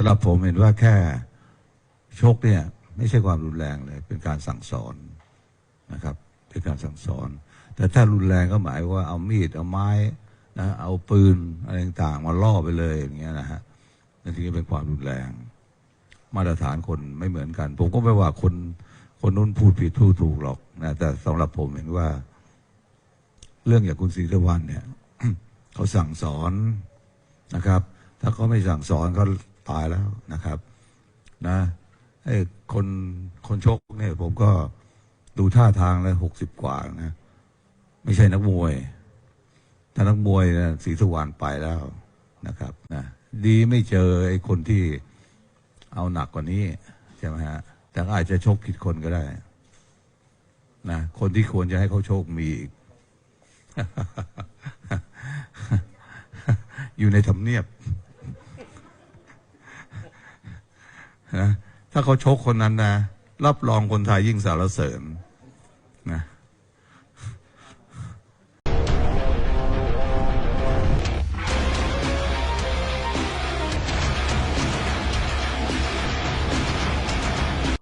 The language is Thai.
ำหรับผมเห็นว่าแค่ชกเนี่ยไม่ใช่ความรุนแรงเลย เป็นการสั่งสอนนะครับ เป็นการสั่งสอน แต่ถ้ารุนแรงก็หมายว่าเอามีดเอาไม้นะเอาปืนอะไรต่างๆมาล่อไปเลยอย่างเงี้ยนะฮะนั่นถึงจะเป็นความรุนแรง มาตรฐานคนไม่เหมือนกัน ผมก็ไม่ว่าคนคนนู้นพูดผิดพูดถูกหรอกนะแต่สำหรับผมเห็นว่า เรื่องอย่างคุณศรีสุวรรณเนี่ยเขาสั่งสอนนะครับ ถ้าเขาไม่สั่งสอนเขา ตายแล้วนะครับ นะไอ้คนคนชกเนี่ยผมก็ดูท่าทางแล้วหกสิบกว่านะ ไม่ใช่นักมวย ถ้านักมวยนะศรีสุวรรณไปแล้วนะครับนะดีไม่เจอไอ้คนที่เอาหนักกว่านี้ใช่ไหมฮะ แต่อาจจะชกผิดคนก็ได้ นะ คนที่ควรจะให้เขาโชคมีอีก อยู่ในทำเนียบ นะถ้าเขาชกคนนั้นนะรับรองคนไทยยิ่งสารเสริญนะ